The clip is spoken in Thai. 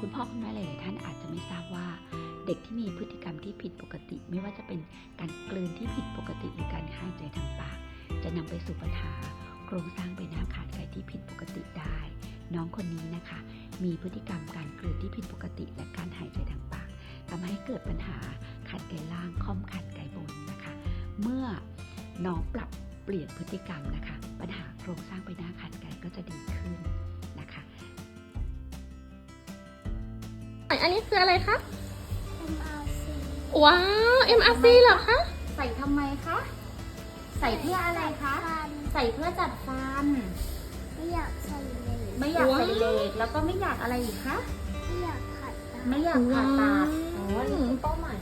คุณพ่อคุณแม่หลายๆท่านอาจจะไม่ทราบว่า เด็กที่มีพฤติกรรมที่ผิดปกติ ไม่ว่าจะเป็นการกลืนที่ผิดปกติหรือการหายใจทางปาก จะนำไปสู่ปัญหา โครงสร้างใบหน้าขาดไขที่ผิดปกติได้ น้องคนนี้นะคะ มีพฤติกรรมการกลืนที่ผิดปกติ และการหายใจทางปากทำให้เกิดปัญหาขัดไกล่างค่อมขัดไกบนนะคะ เมื่อน้องปรับเปลี่ยนพฤติกรรมนะคะ ปัญหาโครงสร้างใบหน้าขัดไก อันนี้คืออะไรคะ MRC ว้าว MRC เหรอคะ ใส่ทำไมคะ ใส่เพื่ออะไรคะฟันใส่เพื่อจัดฟัน ไม่อยากใส่เลย ไม่อยากใส่ว้าวเหล็กแล้วก็ไม่อยากอะไรอีกคะ ไม่อยากขัดตาไม่อยากผ่าตัดว้าวอ๋อนี่คือเป้าหมาย